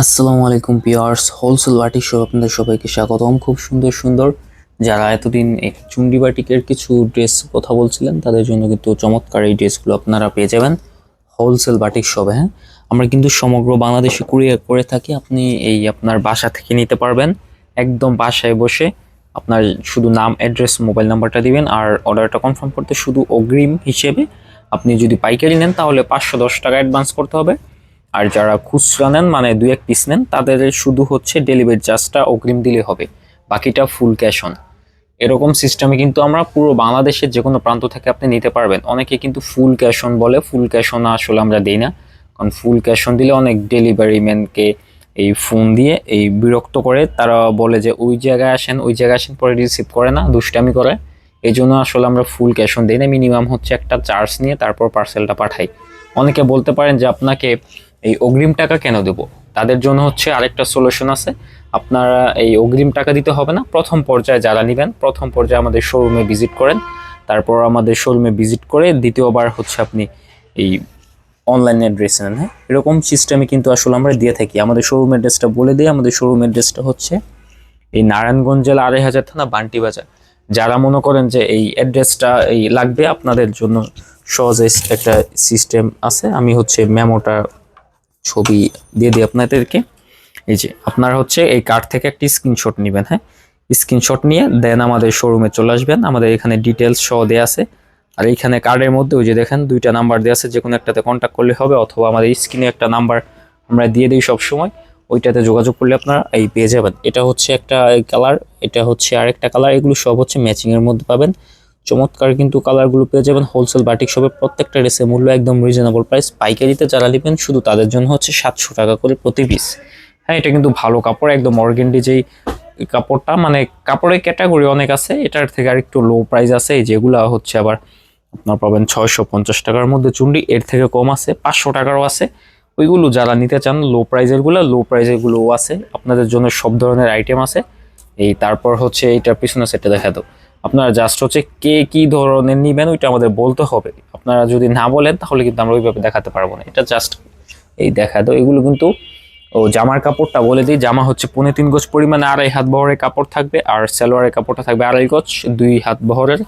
আসসালামু আলাইকুম pears wholesale batik shop আপনাদের সবাইকে স্বাগতম। খুব সুন্দর সুন্দর। যারা এতদিন চুন্ডি বাটিকের কিছু ড্রেস কথা বলছিলেন, তাদের জন্য কিন্তু চমৎকার এই ড্রেসগুলো আপনারা পেয়ে যাবেন হোলসেল বাটিক শপে হ্যাঁ? আমরা কিন্তু সমগ্র বাংলাদেশে কুরিয়ার করে থাকি, আপনি এই আপনার বাসা থেকে নিতে পারবেন। একদম বাসায় বসে আপনার শুধু নাম, অ্যাড্রেস, মোবাইল নাম্বারটা দিবেন, আর অর্ডারটা কনফার্ম করতে শুধু অগ্রিম হিসেবে আপনি যদি পাইকারি নেন, তাহলে পাঁচশো দশ টাকা অ্যাডভান্স করতে হবে। আর যারা খুচরা নেন মানে দুই এক পিস নেন, তাদের শুধু হচ্ছে ডেলিভারি চার্জটা অগ্রিম দিলে হবে, বাকিটা ফুল ক্যাশ অন এরকম সিস্টেমে কিন্তু আমরা পুরো বাংলাদেশের যে কোনো প্রান্ত থেকে আপনি নিতে পারবেন। অনেকে কিন্তু ফুল ক্যাশ অন বলে ফুল ক্যাশ অন আসলে আমরা দিই না, কারণ ফুল ক্যাশ অন দিলে অনেক ডেলিভারি ম্যানকে এই ফোন দিয়ে এই বিরক্ত করে, তারা বলে যে, ওই জায়গায় আসেন, ওই জায়গায় আসেন, পরে রিসিভ করে না, দুষ্টামি করে। এই জন্য আসলে আমরা ফুল ক্যাশ অন দিই না মিনিমাম হচ্ছে একটা চার্জ নিয়ে তারপর পার্সেলটা পাঠাই। অনেকে বলতে পারেন যে, আপনাকে এই অগ্রিম টাকা কেন দেবো? তাদের জন্য হচ্ছে আরেকটা সলিউশন আছে। আপনারা এই অগ্রিম টাকা দিতে হবে না। প্রথম পর্যায়ে যারা নেবেন, প্রথম পর্যায়ে আমাদের শোরুমে ভিজিট করেন। তারপর আমাদের শোরুমে ভিজিট করে দ্বিতীয়বার হচ্ছে আপনি এই অনলাইন অ্যাড্রেস নেন হ্যাঁ? এরকম সিস্টেমে কিন্তু আসলে আমরা দিয়ে থাকি। আমাদের শোরুম অ্যাড্রেসটা বলে দিই আমাদের শোরুম অ্যাড্রেসটা হচ্ছে এই নারায়ণগঞ্জ জেলা আড়াই হাজার থানা, বান্টি বাজার। যারা মনে করেন যে এই অ্যাড্রেসটা এই লাগবে, আপনাদের জন্য সহজ একটা সিস্টেম আছে। আমি হচ্ছে মেমোটা ছবি দিয়ে দিই আপনাদেরকে। এই যে, আপনারা হচ্ছে এই কার্ড থেকে একটি স্ক্রিনশট নেবেন হ্যাঁ? স্ক্রিনশট নিয়ে দেন আমাদের শোরুমে চলে আসবেন। আমাদের এখানে ডিটেলস সহ দেওয়া আছে। আর এইখানে কার্ডের মধ্যে ওই যে দেখেন দুইটা নাম্বার দেওয়া আছে যে কোনো একটাতে কন্ট্যাক্ট করলে হবে, অথবা আমাদের স্ক্রিনে একটা নাম্বার আমরা দিয়ে দিই সব সময় ওইটাতে যোগাযোগ করলে আপনারা এই পেয়ে যাবেন। এটা হচ্ছে একটা কালার এটা হচ্ছে আরেকটা কালার এগুলো সব হচ্ছে ম্যাচিং এর মধ্যে পাবেন। চমৎকার কিন্তু কালারগুলো পেয়ে যাবেন হোলসেল বাটিক শপে প্রত্যেকটা ড্রেসের মূল্য একদম রিজনেবল প্রাইস পাইকারিতে যারা নেবেন, শুধু তাদের জন্য হচ্ছে সাতশো টাকা করে প্রতি পিস হ্যাঁ এটা কিন্তু ভালো কাপড়, একদম অর্গেন্ডি যেই কাপড়টা মানে কাপড়ের ক্যাটাগরি অনেক আছে, এটার থেকে আর একটু লো প্রাইস আছে যেগুলো হচ্ছে আবার আপনার পাবেন ছয়শো পঞ্চাশ টাকার মধ্যে চুন্ডি এর থেকে কম আছে, পাঁচশো টাকারও আছে। ওইগুলো যারা নিতে চান লো প্রাইজেরগুলো লো প্রাইজেরগুলোও আছে। আপনাদের জন্য সব ধরনের আইটেম আছে। এই তারপর হচ্ছে এইটার পিছনে সেটা দেখা দাও। আপনারা জাস্ট হচ্ছে কে কি ধরনের নিবেন ওইটা আমাদের বলতে হবে। আপনারা যদি না বলেন, তাহলে কিন্তু আমরা ওইভাবে দেখাতে পারব না। এটা জাস্ট এই দেখা দাও এগুলো কিন্তু ও জামার কাপড়টা বলে দিই। জামা হচ্ছে পনেরো তিন গজ পরিমাণে, আড়াই হাত বহরের কাপড় থাকবে আর সালোয়ারের কাপড়টা থাকবে আড়াই গজ, দুই হাত বহরের।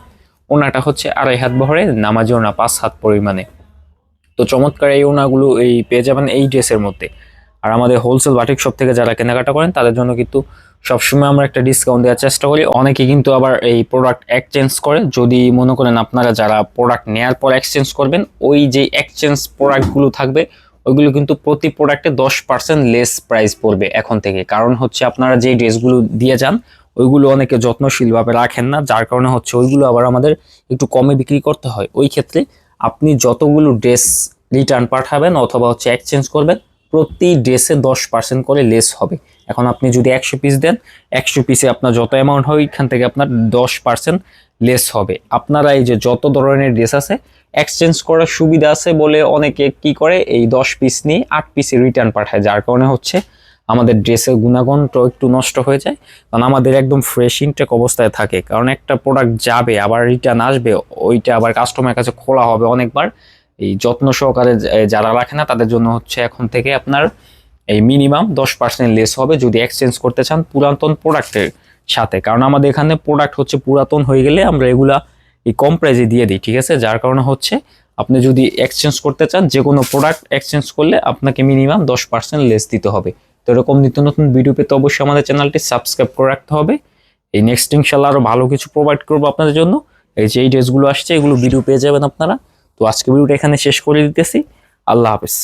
ওনাটা হচ্ছে আড়াই হাত বহরের, নামাজি ওনা পাঁচ হাত পরিমাণে। তো চমৎকার এই ওনাগুলো এই পেয়ে যাবেন এই ড্রেসের মধ্যে। আর আমাদের হোলসেল বাটিক শপ থেকে যারা কেনাকাটা করেন, তাদের জন্য কিন্তু সবসময় আমরা একটা ডিসকাউন্ট দেওয়ার চেষ্টা করি। অনেকে কিন্তু আবার এই প্রোডাক্ট এক্সচেঞ্জ করে। যদি মনে করেন আপনারা যারা প্রোডাক্ট নেওয়ার পর এক্সচেঞ্জ করবেন, ওই যে এক্সচেঞ্জ প্রোডাক্টগুলো থাকবে, ওইগুলো কিন্তু প্রতি প্রোডাক্টে দশ পার্সেন্ট লেস প্রাইস পড়বে এখন থেকে। কারণ হচ্ছে আপনারা যে ড্রেসগুলো দিয়ে যান, ওইগুলো অনেকে যত্নশীলভাবে রাখেন না। যার কারণে হচ্ছে ওইগুলো আবার আমাদের একটু কমে বিক্রি করতে হয়। ওই ক্ষেত্রে আপনি যতগুলো ড্রেস রিটার্ন পাঠাবেন অথবা হচ্ছে এক্সচেঞ্জ করবেন প্রতি ড্রেসে দশ পার্সেন্ট করে লেস হবে। এখন আপনি যদি একশো পিস দেন, একশো পিসে আপনার যত অ্যামাউন্ট হয় ওইখান থেকে আপনার দশ পার্সেন্ট লেস হবে। আপনারা এই যে যত ধরনের ড্রেস আছে এক্সচেঞ্জ করার সুবিধা আছে বলে অনেকে কি করে? এই দশ পিস নিয়ে আট পিসে রিটার্ন পাঠায়, যার কারণে হচ্ছে আমাদের ড্রেসের গুণাগুণটা একটু নষ্ট হয়ে যায়। কারণ আমাদের একদম ফ্রেশ ইনটেক অবস্থায় থাকে। কারণ একটা প্রোডাক্ট যাবে, আবার রিটার্ন আসবে, ওইটা আবার কাস্টমারের কাছে খোলা হবে অনেকবার। এই যত্ন সহকারে যারা রাখে না, তাদের জন্য হচ্ছে এখন থেকে আপনার এই মিনিমাম দশ পার্সেন্ট লেস হবে যদি এক্সচেঞ্জ করতে চান পুরাতন প্রোডাক্টের সাথে। কারণ আমাদের এখানে প্রোডাক্ট হচ্ছে পুরাতন হয়ে গেলে আমরা এগুলা এই কম প্রাইজে দিয়ে দিই, ঠিক আছে? যার কারণে হচ্ছে আপনি যদি এক্সচেঞ্জ করতে চান যে কোনো প্রোডাক্ট এক্সচেঞ্জ করলে আপনাকে মিনিমাম দশ পার্সেন্ট লেস দিতে হবে। তো এরকম নিত্য নতুন ভিডিও পেতে অবশ্যই আমাদের চ্যানেলটি সাবস্ক্রাইব করে রাখতে হবে। এই নেক্সট ইনশাল্লাহ আরও ভালো কিছু প্রোভাইড করব আপনাদের জন্য। এই যে এই ড্রেসগুলো আসছে, এগুলো ভিডিও পেয়ে যাবেন আপনারা। তো আজকে ভিডিওটা এখানে শেষ করে দিতেছি। আল্লাহ হাফেজ।